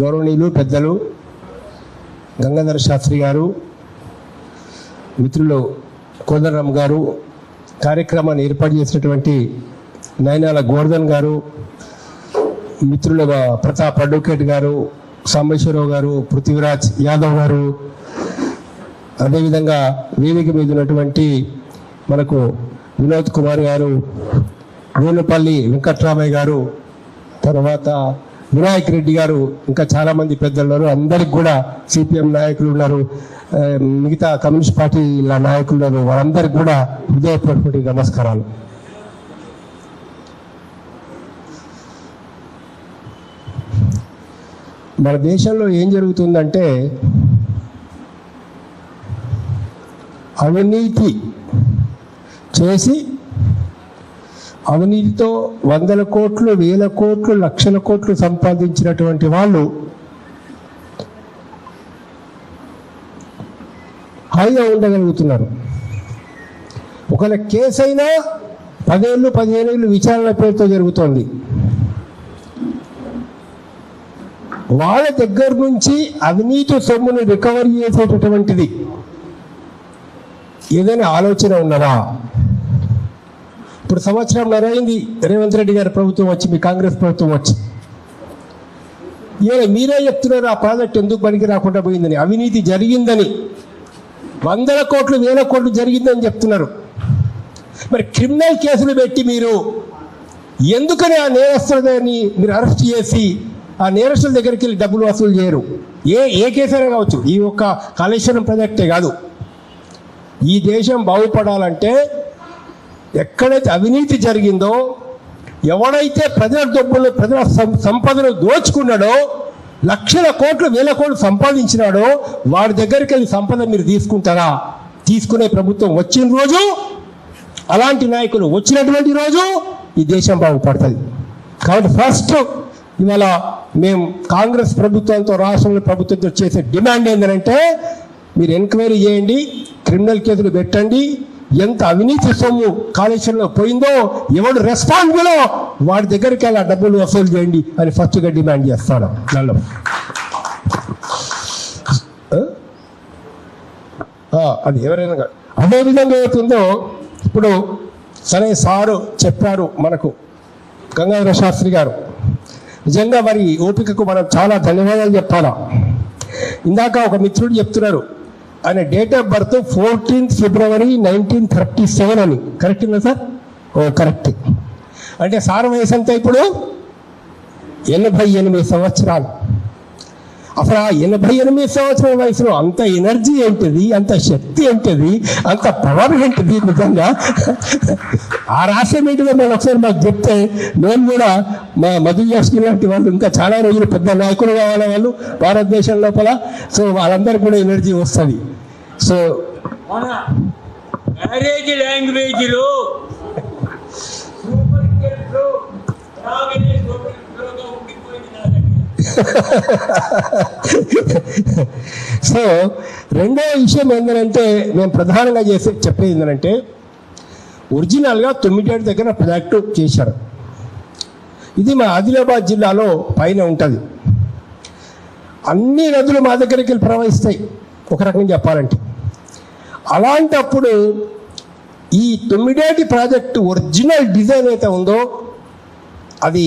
గౌరవనీయులు పెద్దలు గంగాధర శాస్త్రి గారు మిత్రులు కోదండరామ్ గారు కార్యక్రమాన్ని ఏర్పాటు చేసినటువంటి నయనాల గోవర్ధన్ గారు మిత్రులు ప్రతాప్ అడ్వకేట్ గారు సాంబేశ్వరరావు గారు పృథ్వీరాజ్ యాదవ్ గారు. అదేవిధంగా వేదిక మీద ఉన్నటువంటి మనకు వినోద్ కుమార్ గారు వేలుపల్లి వెంకట్రామయ్య గారు తర్వాత వినాయక్ రెడ్డి గారు ఇంకా చాలా మంది పెద్దలు ఉన్నారు. అందరికి కూడా సిపిఎం నాయకులు ఉన్నారు. మిగతా కమ్యూనిస్ట్ పార్టీల నాయకులు ఉన్నారు. వారందరికి కూడా హృదయపూర్వక నమస్కారాలు. మన దేశంలో ఏం జరుగుతుందంటే అవినీతి చేసి అవినీతితో వందల కోట్లు వేల కోట్లు లక్షల కోట్లు సంపాదించినటువంటి వాళ్ళు హాయిగా ఉండగలుగుతున్నారు. ఒకవేళ కేసు అయినా పదేళ్ళు పదిహేను ఏళ్ళు విచారణ పేరుతో జరుగుతోంది. వాళ్ళ దగ్గర నుంచి అవినీతి సొమ్ముని రికవరీ చేసేటటువంటిది. ఏదైనా ఆలోచన ఉన్నదా? ఇప్పుడు సంవత్సరం అయింది రేవంత్ రెడ్డి గారి ప్రభుత్వం వచ్చి మీ కాంగ్రెస్ ప్రభుత్వం వచ్చి. ఏ మీరే చెప్తున్నారు ఆ ప్రాజెక్ట్ ఎందుకు పనికి రాకుండా పోయిందని. అవినీతి జరిగిందని. వందల కోట్లు వేల కోట్లు జరిగిందని చెప్తున్నారు. మరి క్రిమినల్ కేసులు పెట్టి మీరు ఎందుకని ఆ నేరస్తులని మీరు అరెస్ట్ చేసి ఆ నేరస్తుల దగ్గరికి వెళ్ళి డబ్బులు వసూలు చేయరు? ఏ ఏ కేసైనా కావచ్చు. ఈ ఒక్క కాళేశ్వరం ప్రాజెక్టే కాదు. ఈ దేశం బాగుపడాలంటే ఎక్కడైతే అవినీతి జరిగిందో ఎవడైతే ప్రజల డబ్బులు ప్రజల సం- సంపదను దోచుకున్నాడో లక్షల కోట్లు వేల కోట్లు సంపాదించినాడో వాడి దగ్గరికి వెళ్ళి సంపద మీరు తీసుకుంటారా? తీసుకునే ప్రభుత్వం వచ్చిన రోజు అలాంటి నాయకులు వచ్చినటువంటి రోజు ఈ దేశం బాగుపడుతుంది కాబట్టి ఫస్ట్ ఇవాళ మేము కాంగ్రెస్ ప్రభుత్వంతో రాష్ట్రంలో ప్రభుత్వంతో చేసే డిమాండ్ ఏంటంటే మీరు ఎంక్వైరీ చేయండి క్రిమినల్ కేసులు పెట్టండి ఎంత అవినీతి సొమ్ము కాళేశ్వరంలో పోయిందో ఎవడు రెస్పాన్సిబులో వాడి దగ్గరికి వెళ్ళి ఆ డబ్బులు వసూలు చేయండి అని ఫస్ట్గా డిమాండ్ చేస్తాడు నన్ను. అది ఎవరైనా అదే విధంగా అవుతుందో ఇప్పుడు సరే సారు చెప్పారు మనకు గంగాధర శాస్త్రి గారు. నిజంగా వారి ఓపికకు మనం చాలా ధన్యవాదాలు చెప్పాలా? ఇందాక ఒక మిత్రుడు చెప్తున్నారు ఆయన date of birth fourteenth February nineteen thirty seven అని కరెక్ట్ సార్ ఓ కరెక్ట్ అంటే సార్ వయసు అంతా ఇప్పుడు? ఎనభై ఎనిమిది సంవత్సరాలు. అసలు ఆ ఎనభై ఎనిమిది సంవత్సరాల వయసులో అంత ఎనర్జీ ఏంటిది? అంత శక్తి ఏంటిది? అంత పవర్ ఏంటిది? నిజంగా? ఆ రాష్ట్రం ఏంటిదో నేను ఒకసారి మాకు చెప్తే మేము కూడా మా మధు యాస్కి లాంటి వాళ్ళు ఇంకా చాలా రోజులు పెద్ద నాయకులు కావాలి వాళ్ళు? భారతదేశం లోపల. సో వాళ్ళందరికీ కూడా ఎనర్జీ వస్తుంది. సో మ్యారేజ్ నా దగ్గర. సో రెండో విషయం ఏంటంటే మేము ప్రధానంగా చేసే చెప్పేది ఏంటంటే ఒరిజినల్గా తొమ్మిదేడు దగ్గర ప్రాజెక్టు చేశారు. ఇది మా ఆదిలాబాద్ జిల్లాలో పైన ఉంటుంది. అన్ని నదులు మా దగ్గరికి వెళ్ళి ప్రవహిస్తాయి. ఒక రకంగా చెప్పాలంటే. అలాంటప్పుడు ఈ తొమ్మిడేటి ప్రాజెక్టు ఒరిజినల్ డిజైన్ అయితే ఉందో అది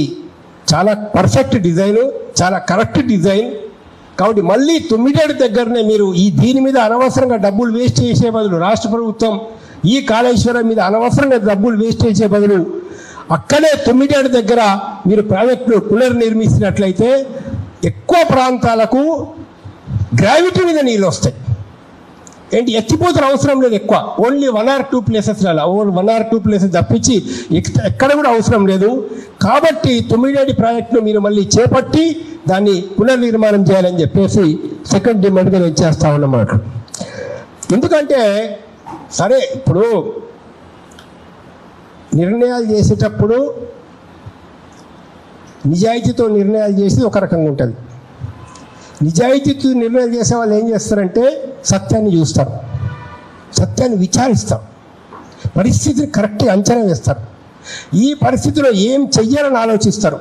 చాలా పర్ఫెక్ట్ డిజైన్ చాలా కరెక్ట్ డిజైన్. కాబట్టి మళ్ళీ తొమ్మిడేడు దగ్గరనే మీరు ఈ దీని మీద అనవసరంగా డబ్బులు వేస్ట్ చేసే బదులు రాష్ట్ర ప్రభుత్వం ఈ కాళేశ్వరం మీద అనవసరంగా డబ్బులు వేస్ట్ చేసే బదులు అక్కడే తొమ్మిడేడు దగ్గర మీరు ప్రాజెక్టును పునర్నిర్మించినట్లయితే ఎక్కువ ప్రాంతాలకు గ్రావిటీ మీద నీళ్ళు వస్తాయి. ఏంటి ఎత్తిపోతున్న అవసరం లేదు ఎక్కువ. Only one or two places one or two places తప్పించి ఎక్కడ కూడా అవసరం లేదు. కాబట్టి తొమ్మిదేడి ప్రాజెక్టును మీరు మళ్ళీ చేపట్టి దాన్ని పునర్నిర్మాణం చేయాలని చెప్పేసి సెకండ్ డిమాండ్గా నేను చేస్తా ఉన్నమాట ఎందుకంటే సరే ఇప్పుడు నిర్ణయాలు చేసేటప్పుడు నిజాయితీతో నిర్ణయాలు చేసి ఒక రకంగా ఉంటుంది. నిజాయితీతో నిర్ణయం చేసే వాళ్ళు ఏం చేస్తారంటే సత్యాన్ని చూస్తారు సత్యాన్ని విచారిస్తారు పరిస్థితిని కరెక్ట్గా అంచనా వేస్తారు. ఈ పరిస్థితిలో ఏం చెయ్యాలని ఆలోచిస్తారు?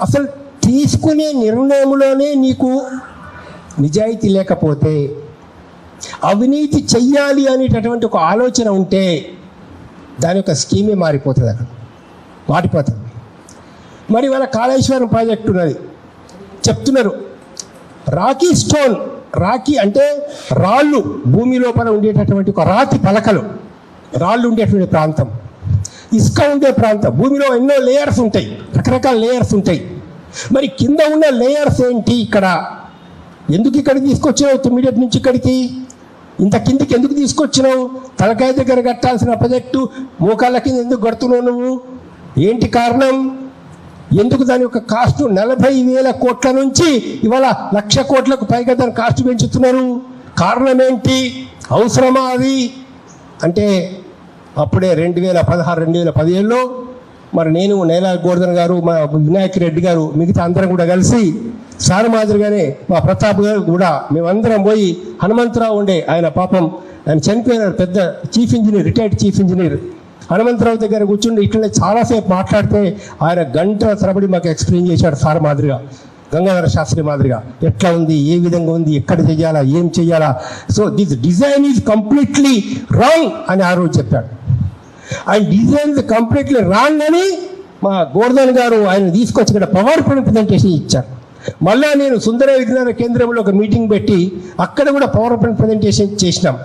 అసలు తీసుకునే నిర్ణయంలోనే నీకు నిజాయితీ లేకపోతే అవినీతి చెయ్యాలి అనేటటువంటి ఒక ఆలోచన ఉంటే దాని యొక్క స్కీమే మారిపోతుంది అక్కడ? మారిపోతుంది. మరి వాళ్ళ కాళేశ్వరం ప్రాజెక్ట్ ఉన్నది. చెప్తున్నారు. రాకీ స్టోన్ రాకీ అంటే రాళ్ళు భూమి లోపల ఉండేటటువంటి ఒక రాతి పలకలు. రాళ్ళు ఉండేటువంటి ప్రాంతం. ఇసుక ఉండే ప్రాంతం. భూమిలో ఎన్నో లేయర్స్ ఉంటాయి. రకరకాల లేయర్స్ ఉంటాయి. మరి కింద ఉన్న లేయర్స్ ఏంటి ఇక్కడ? ఎందుకు ఇక్కడికి తీసుకొచ్చినావు? తొమ్మిడేటి నుంచి ఇక్కడికి? ఇంత కిందికి ఎందుకు తీసుకొచ్చినావు? తలకాయ దగ్గర కట్టాల్సిన ప్రాజెక్టు మోకాళ్ళ కింద ఎందుకు కడుతున్నావు నువ్వు? ఏంటి కారణం? ఎందుకు దాని యొక్క కాస్ట్ నలభై వేల కోట్ల నుంచి ఇవాళ లక్ష కోట్లకు పైగా దాని కాస్ట్ పెంచుతున్నారు? కారణం ఏంటి? అవసరమా అది? అంటే అప్పుడే రెండు వేల పదహారు రెండు వేల పదిహేడులో మరి నేను నేల గోవర్ధన్ గారు మా వినాయక్ రెడ్డి గారు మిగతా అందరం కూడా కలిసి సార్ మాదిరిగానే మా ప్రతాప్ గారు కూడా మేమందరం పోయి హనుమంతరావు ఉండే ఆయన పాపం ఆయన చనిపోయిన పెద్ద chief engineer retired chief engineer Hanumantha Rao దగ్గర కూర్చుండి ఇట్లనే చాలాసేపు మాట్లాడితే ఆయన గంట తరబడి మాకు ఎక్స్ప్లెయిన్ చేశాడు సార్ మాదిరిగా. గంగాధర శాస్త్రి మాదిరిగా. ఎట్లా ఉంది? ఏ విధంగా ఉంది? ఎక్కడ చేయాలా? ఏం చేయాలా? So this design is completely wrong అని ఆ రోజు చెప్పాడు. ఆయన డిజైన్ కంప్లీట్లీ రాంగ్ అని మా గోర్ధన్ గారు ఆయన తీసుకొచ్చి ఇక్కడ పవర్ పాయింట్ ప్రజెంటేషన్ ఇచ్చారు. మళ్ళా నేను సుందర విజ్ఞాన కేంద్రంలో ఒక మీటింగ్ పెట్టి అక్కడ కూడా పవర్ పాయింట్ ప్రజెంటేషన్ చేసినాం.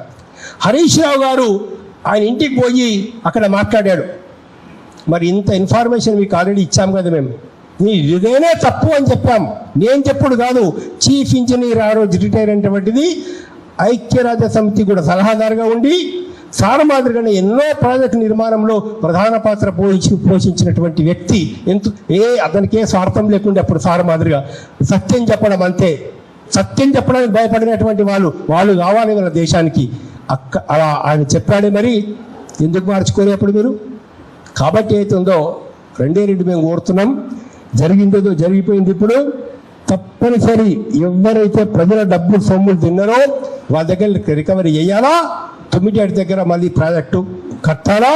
హరీష్ రావు గారు ఆయన ఇంటికి పోయి అక్కడ మాట్లాడాడు. మరి ఇంత ఇన్ఫర్మేషన్ మీకు ఆల్రెడీ ఇచ్చాం కదా మేము. నీ ఇదేనే తప్పు అని చెప్పాం. నేను చెప్పుడు కాదు. చీఫ్ ఇంజనీర్ ఆ రోజు రిటైర్ అయినటువంటిది ఐక్యరాజ్య సమితి కూడా సలహాదారుగా ఉండి సార మాదిరిగానే ఎన్నో ప్రాజెక్టు నిర్మాణంలో ప్రధాన పాత్ర పోషి పోషించినటువంటి వ్యక్తి. ఎంత ఏ అతనికి ఏ స్వార్థం లేకుండా అప్పుడు సారమాదిరిగా సత్యం చెప్పడం అంతే. సత్యం చెప్పడానికి భయపడినటువంటి వాళ్ళు వాళ్ళు కావాలి మన దేశానికి. అక్క అలా ఆయన చెప్పాడే మరి ఎందుకు మార్చుకోరు అప్పుడు మీరు? కాబట్టి అవుతుందో రెండే రెండు మేము కోరుతున్నాం. జరిగిందేదో జరిగిపోయింది ఇప్పుడు. తప్పనిసరి ఎవరైతే ప్రజల డబ్బులు సొమ్ములు తిన్నారో వాళ్ళ దగ్గర రికవరీ చేయాలా? తొమ్మిది దగ్గర మళ్ళీ ప్రాజెక్టు కట్టాలా?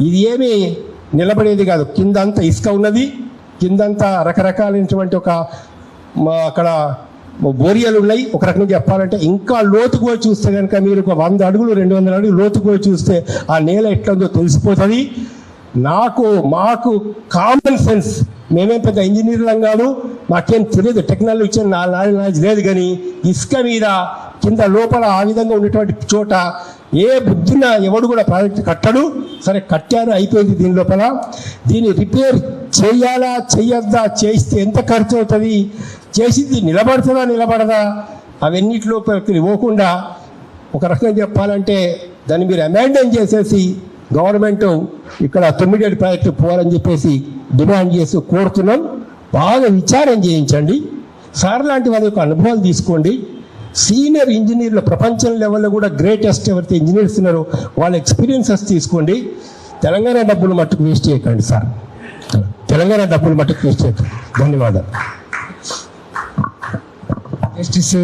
ఇది ఏమి నిలబడేది కాదు. కిందంతా ఇసుక ఉన్నది. కిందంతా రకరకాలైనటువంటి ఒక మా అక్కడ బోరియలు ఉన్నాయి. ఒక రకంగా చెప్పాలంటే ఇంకా లోతుకు చూస్తే కనుక మీరు ఒక వంద అడుగులు రెండు వందల అడుగులు లోతుకు చూస్తే ఆ నేల ఎట్లందో తెలిసిపోతుంది. నాకు మాకు కామన్ సెన్స్ మేమేం పెద్ద ఇంజనీర్లం కాదు. మాకేం తెలియదు. టెక్నాలజీ నా నాలెడ్జ్ లేదు కానీ ఇసుక మీద కింద లోపల ఆ విధంగా ఉన్నటువంటి చోట ఏ బుద్ధిన ఎవడు కూడా ప్రాజెక్ట్ కట్టడు. సరే కట్టారు అయిపోయింది దీని లోపల. దీన్ని రిపేర్ చేయాలా చేయొద్దా చేస్తే ఎంత ఖర్చు అవుతుంది? చేసింది నిలబడుతుందా నిలబడదా? అవన్నిటిలో ఇవ్వకుండా ఒక రకంగా చెప్పాలంటే దాన్ని మీరు అమెండెన్ చేసేసి గవర్నమెంట్ ఇక్కడ తొమ్మిది ప్రాజెక్టు పోవాలని చెప్పేసి డిమాండ్ చేసి కోరుతున్నాం. బాగా విచారం చేయించండి. సార్ లాంటి వాళ్ళ యొక్క అనుభవాలు తీసుకోండి. సీనియర్ ఇంజనీర్లు ప్రపంచం లెవెల్లో కూడా గ్రేటెస్ట్ ఎవరైతే ఇంజనీర్స్ ఉన్నారో వాళ్ళ ఎక్స్పీరియన్సెస్ తీసుకోండి. తెలంగాణ డబ్బులు మట్టుకు వేస్ట్ చేయకండి సార్. తెలంగాణ డబ్బులు మట్టుకు వేస్ట్ చేయకండి. ధన్యవాదాలు. జస్టిస్